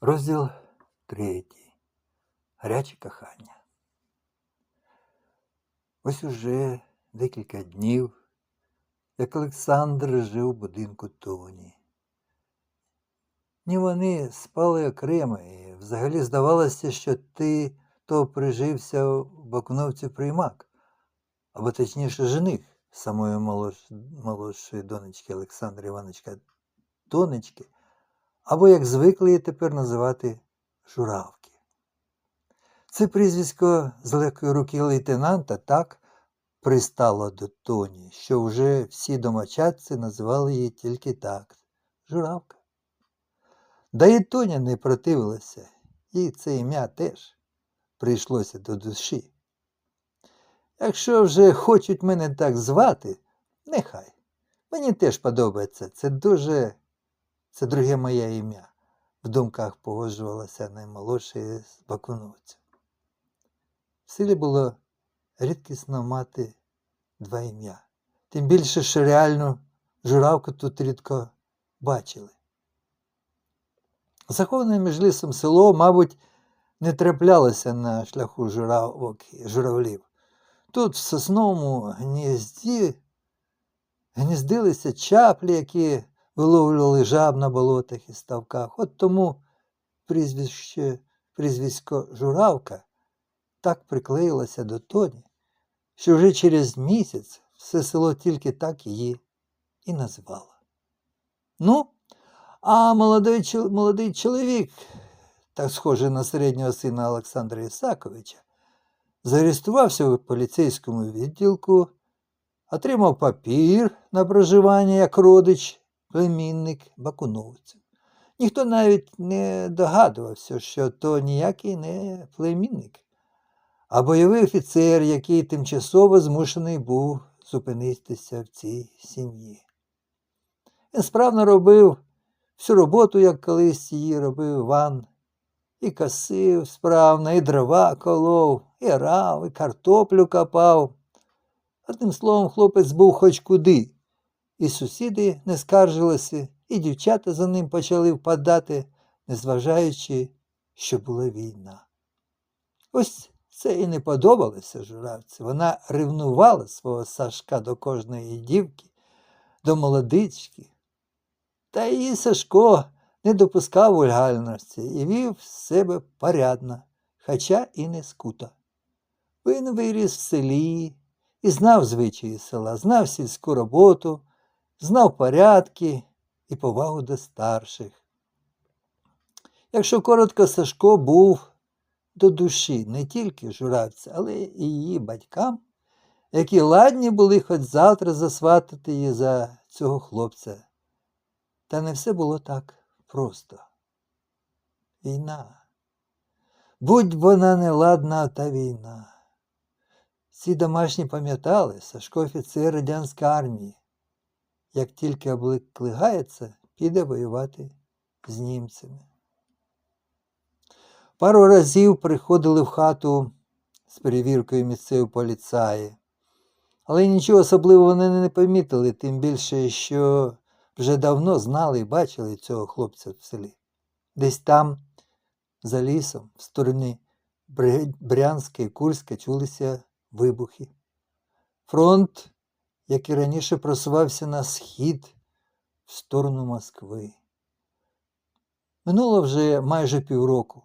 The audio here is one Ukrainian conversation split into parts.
Розділ третій. Гаряче кохання. Ось уже декілька днів, як Олександр жив у будинку Тоні. Ні вони спали окремо, і взагалі здавалося, що ти то прижився в Бакуновці приймак, або точніше жених самої молодшої донечки Олександра Івановича Тонечки, або, як звикли її тепер називати, журавки. Це прізвисько з легкої руки лейтенанта так пристало до Тоні, що вже всі домочадці називали її тільки так журавка. Да і Тоня не противилася, їй це ім'я теж прийшлося до душі. Якщо вже хочуть мене так звати, нехай. Мені теж подобається. Це дуже, це друге моє ім'я. В думках погоджувалася наймолодша з бакуновців. В селі було рідкісно мати два ім'я. Тим більше, що реальну журавку тут рідко бачили. Заховане між лісом село, мабуть, не траплялося на шляху журавок і журавлів. Тут в сосновому гнізді гніздилися чаплі, які виловлювали жаб на болотах і ставках. От тому прізвище, прізвисько журавка так приклеїлося до Тоні, що вже через місяць все село тільки так її і назвало. Ну, а молодий, молодий чоловік, так схожий на середнього сина Олександра Ісаковича, зареєструвався в поліцейському відділку, отримав папір на проживання як родич, племінник бакуновців. Ніхто навіть не догадувався, що то ніякий не племінник, а бойовий офіцер, який тимчасово змушений був зупинитися в цій сім'ї. Він справно робив всю роботу, як колись її робив Іван, і косив справно, і дрова колов, і рав, і картоплю копав. Одним словом, хлопець був хоч куди. І сусіди не скаржилися, і дівчата за ним почали впадати, незважаючи, що була війна. Ось це і не подобалося журавці. Вона ревнувала свого Сашка до кожної дівки, до молодички. Та її Сашко не допускав вульгальності і вів себе порядно, хоча і не скуто. Він виріс в селі і знав звичаї села, знав сільську роботу, знав порядки і повагу до старших. Якщо коротко, Сашко був до душі не тільки журавця, але і її батькам, які ладні були хоч завтра засватати її за цього хлопця. Та не все було так просто. Війна. Будь вона неладна, та війна. Всі домашні пам'ятали, Сашко офіцер радянської армії. Як тільки облигається, піде воювати з німцями. Пару разів приходили в хату з перевіркою місцеві поліцаї, але нічого особливого вони не помітили, тим більше, що вже давно знали і бачили цього хлопця в селі. Десь там, за лісом, в стороні Брянська і Курська, чулися вибухи. Фронт, як і раніше, просувався на схід в сторону Москви. Минуло вже майже півроку.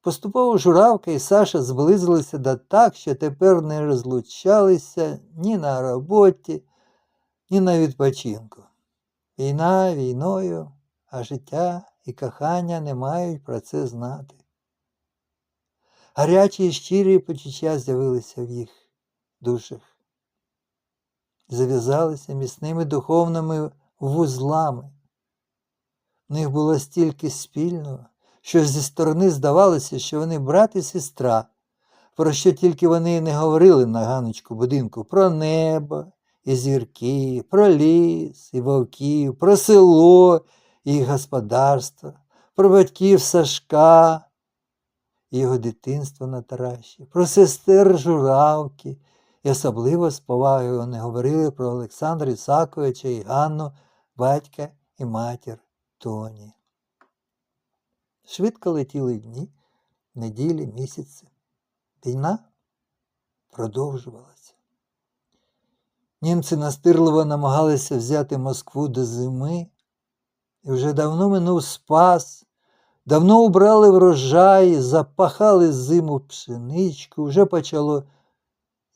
Поступово Журавка і Саша зблизилися до так, що тепер не розлучалися ні на роботі, ні на відпочинку. Війна війною, а життя і кохання не мають про це знати. Гарячі і щирі почуття з'явилися в їх душах. Зав'язалися міцними духовними вузлами. В них було стільки спільного, що зі сторони здавалося, що вони брат і сестра, про що тільки вони не говорили на ганочку будинку, про небо і зірки, про ліс і вовків, про село і господарство, про батьків Сашка його дитинство на Тараші, про сестер Журавки, і особливо з повагою вони говорили про Олександра Ісаковича і Ганну, батька і матір Тоні. Швидко летіли дні, неділі, місяці. Війна продовжувалася. Німці настирливо намагалися взяти Москву до зими, і вже давно минув спас, давно убрали врожай, запахали зиму пшеничку, вже почало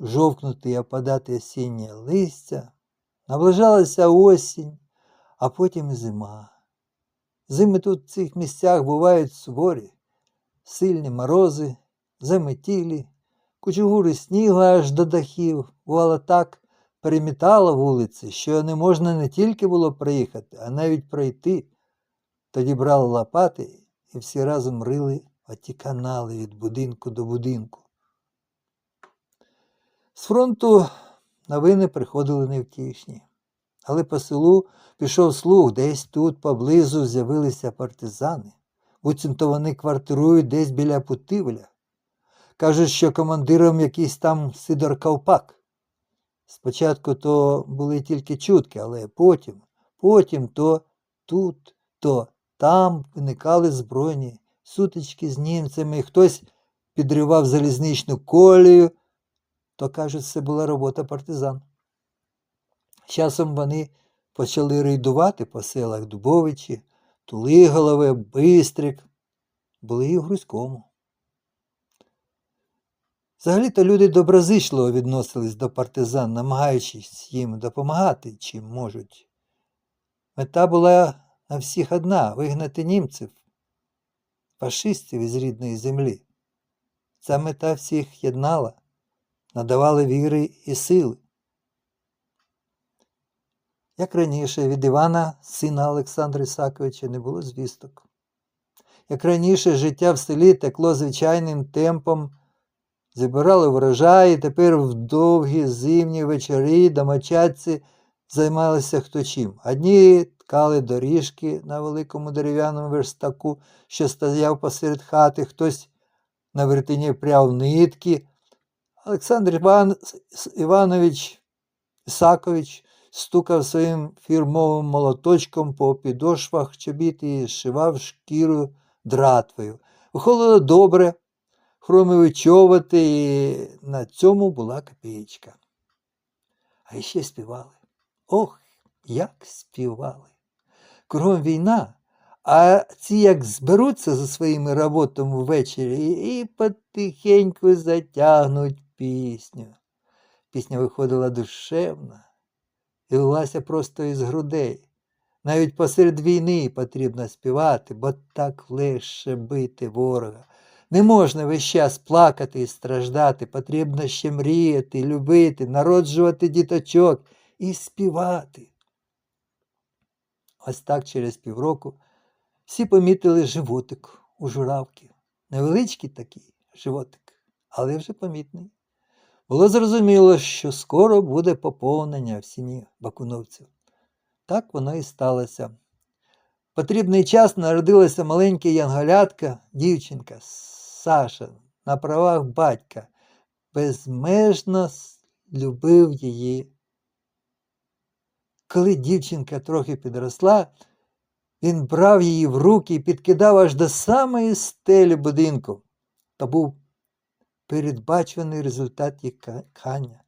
жовкнути і опадати осіннє листя, наближалася осінь, а потім і зима. Зими тут в цих місцях бувають суворі, сильні морози, заметілі, кучугури снігу аж до дахів, бувало так перемітало вулиці, що не можна не тільки було проїхати, а навіть пройти. Тоді брали лопати і всі разом рили оті канали від будинку до будинку. З фронту новини приходили невтішні, але по селу пішов слух, десь тут поблизу з'явилися партизани. Буцімто вони квартирують десь біля Путивля. Кажуть, що командиром якийсь там Сидор Ковпак. Спочатку то були тільки чутки, але потім, потім то тут, то там виникали збройні сутички з німцями, хтось підривав залізничну колію, то кажуть, це була робота партизан. Часом вони почали рейдувати по селах Дубовичі, Тулиголове, Бистрик, були і в Грузькому. Взагалі-то люди доброзичливо відносились до партизан, намагаючись їм допомагати, чим можуть. Мета була на всіх одна вигнати німців, фашистів із рідної землі. Ця мета всіх єднала, надавала віри і сили. Як раніше від Івана, сина Олександра Ісаковича, не було звісток. Як раніше життя в селі текло звичайним темпом, зібрали врожай, і тепер в довгі зимні вечори домочадці займалися хто чим. Одні ткали доріжки на великому дерев'яному верстаку, що стояв посеред хати, хтось на вертині пряв нитки. Олександр Іван... Іванович Ісакович стукав своїм фірмовим молоточком по підошвах чобіт і зшивав шкіру дратвою. Виходило добре, хромили човати, і на цьому була копієчка. А ще співали. Ох, як співали. Кругом війна, а ці як зберуться за своїми роботами ввечері і потихеньку затягнуть пісню. Пісня виходила душевна і лилася просто із грудей. Навіть посеред війни потрібно співати, бо так легше бити ворога. Не можна весь час плакати і страждати, потрібно ще мріяти, любити, народжувати діточок і співати. Ось так через півроку всі помітили животик у журавки. Невеличкий такий животик, але вже помітний. Було зрозуміло, що скоро буде поповнення в сім'ї бакуновців. Так воно і сталося. Потрібний час народилася маленька янголятка, дівчинка Саша на правах батька, безмежно любив її. Коли дівчинка трохи підросла, він брав її в руки і підкидав аж до самої стелі будинку. То був передбачений результат їх кохання.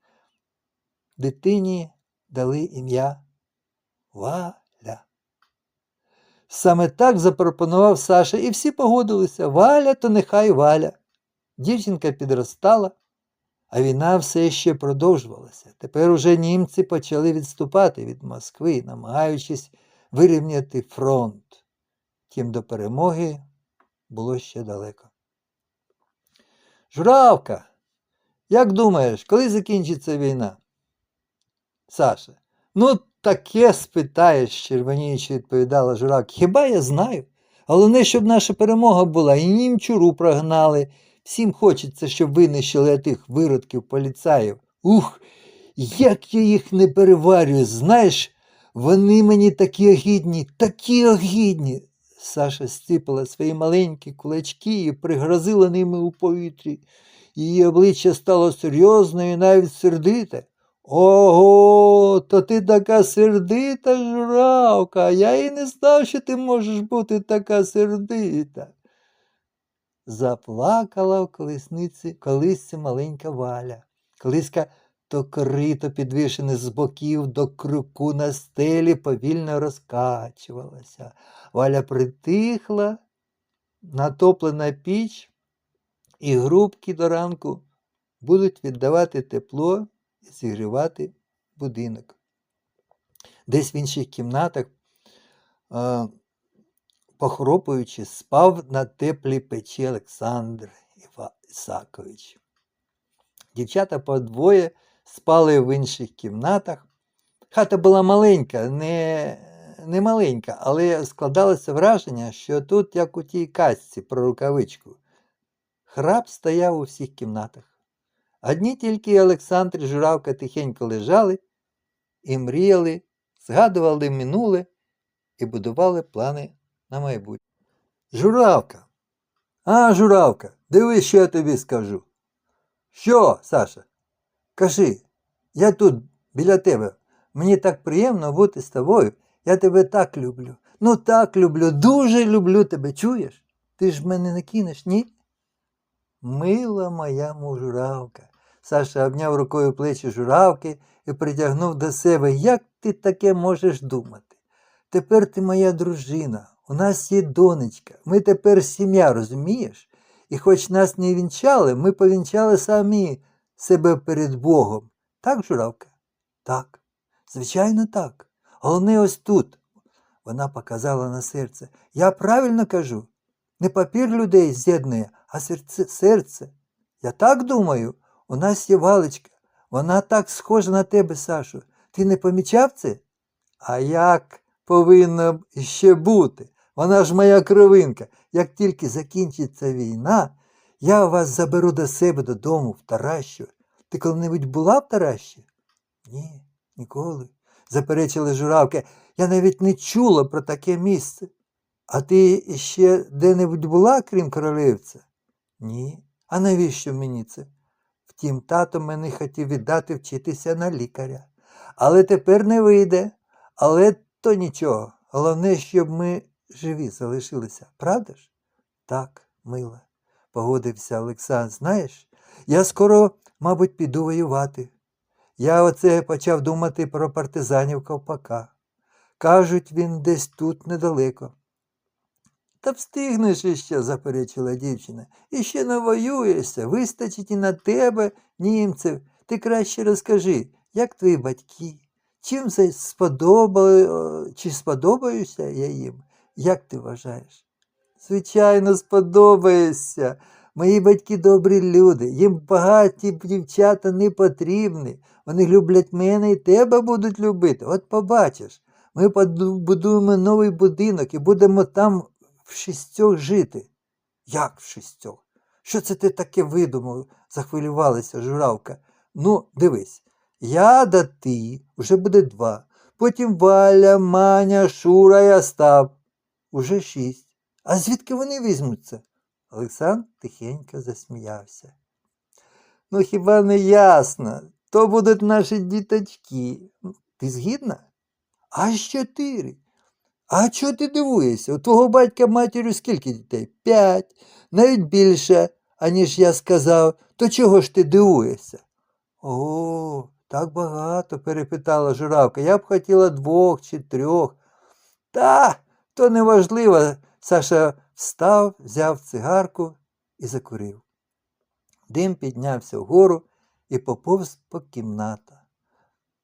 Дитині дали ім'я Валя. Саме так запропонував Саша, і всі погодилися Валя, то нехай Валя. Дівчинка підростала, а війна все ще продовжувалася. Тепер уже німці почали відступати від Москви, намагаючись вирівняти фронт. Тім до перемоги було ще далеко. Журавка, як думаєш, коли закінчиться війна? Саша, ну таке спитаєш, червоніючи відповідала журавка. Хіба я знаю? Головне, щоб наша перемога була, і німчуру прогнали. Всім хочеться, щоб винищили тих виродків поліцаїв. Ух, як я їх не переварюю, знаєш, вони мені такі огідні, такі огідні. Саша стипала свої маленькі кулачки і пригрозила ними у повітрі. Її обличчя стало серйозною і навіть сердите. Ого, то ти така сердита журавка, я і не знав, що ти можеш бути така сердита. заплакала в колесниці, колисці маленька валя. Колиска то корито підвішене з боків до круку на стелі повільно розкачувалася. Валя притихла, натоплена піч і грубки до ранку будуть віддавати тепло і зігрівати будинок. Десь в інших кімнатах, похропуючи, спав на теплій печі Олександр Ісакович. Дівчата по двоє спали в інших кімнатах. Хата була маленька, не, не маленька, але складалося враження, що тут, як у тій казці про рукавичку. Храп стояв у всіх кімнатах. Одні тільки Олександр і Журавка тихенько лежали і мріяли, згадували минуле і будували плани на майбутнє. Журавка. А, журавка, дивись, що я тобі скажу. Що, Саша? Кажи, я тут біля тебе. Мені так приємно бути з тобою. Я тебе так люблю. Ну так люблю, дуже люблю тебе. Чуєш? Ти ж мене не кинеш, ні? Мила моя мужуравка. Саша обняв рукою плечі журавки і притягнув до себе. Як ти таке можеш думати? Тепер ти моя дружина, у нас є донечка, ми тепер сім'я, розумієш? І хоч нас не вінчали, ми повінчали самі себе перед Богом. Так, журавка? Так. Звичайно, так. Головне ось тут. Вона показала на серце. Я правильно кажу. Не папір людей з'єднує, а серце, серце. Я так думаю, у нас є валичка. Вона так схожа на тебе, Сашу. Ти не помічав це? А як повинно б іще бути? Вона ж моя кровинка. Як тільки закінчиться війна, я вас заберу до себе додому в Таращу. Ти коли-небудь була в Таращі? Ні, ніколи. Заперечили журавки. Я навіть не чула про таке місце. А ти ще де-небудь була, крім королівця? Ні. А навіщо мені це? Втім, тато мене хотів віддати вчитися на лікаря. Але тепер не вийде. Але то нічого. Головне, щоб ми живі залишилися, правда ж? Так, мила, погодився Олександр. Знаєш, я скоро, мабуть, піду воювати. Я оце почав думати про партизанів Ковпака. Кажуть, він десь тут недалеко. Та встигнеш іще, заперечила дівчина. Іще навоюєшся, вистачить і на тебе, німців. Ти краще розкажи, як твої батьки? Чим це сподобало, чи сподобаюся я їм? Як ти вважаєш? Звичайно, сподобаєшся. Мої батьки добрі люди, їм багаті дівчата не потрібні. Вони люблять мене і тебе будуть любити. От побачиш, ми поду- будуємо новий будинок і будемо там в шістьох жити. Як в шістьох? Що це ти таке видумав? захвилювалася журавка. Ну, дивись, я да ти, вже буде два. Потім Валя, Маня, Шура і Остап. Уже шість. А звідки вони візьмуться? Олександр тихенько засміявся. Ну, хіба не ясно? То будуть наші діточки. Ти згідна? Аж чотири. А чого ти дивуєшся? У твого батька матір'ю скільки дітей? П'ять, навіть більше, аніж я сказав. То чого ж ти дивуєшся? О, так багато, перепитала журавка. Я б хотіла двох чи трьох. Та, то неважливо. Саша встав, взяв цигарку і закурив. Дим піднявся вгору і поповз по кімната.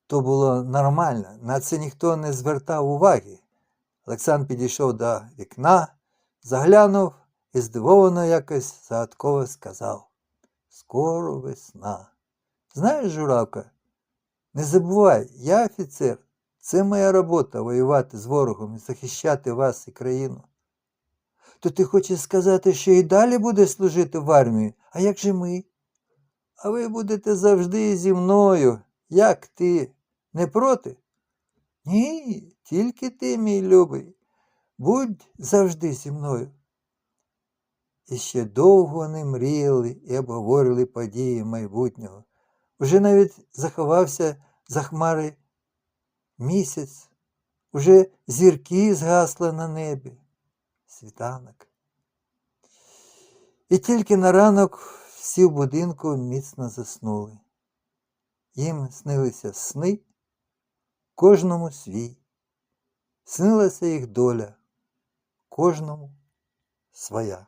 То було нормально, на це ніхто не звертав уваги. Олександр підійшов до вікна, заглянув і здивовано якось загадково сказав Скоро весна. Знаєш, журавка, не забувай, я офіцер. Це моя робота воювати з ворогом і захищати вас і країну. То ти хочеш сказати, що і далі будеш служити в армії, а як же ми? А ви будете завжди зі мною. Як ти? Не проти? Ні, тільки ти, мій любий. Будь завжди зі мною. І ще довго вони мріяли і обговорювали події майбутнього. Уже навіть заховався за хмари місяць, уже зірки згасли на небі. Світанок. І тільки на ранок всі в будинку міцно заснули. Їм снилися сни, кожному свій. Снилася їх доля, кожному своя.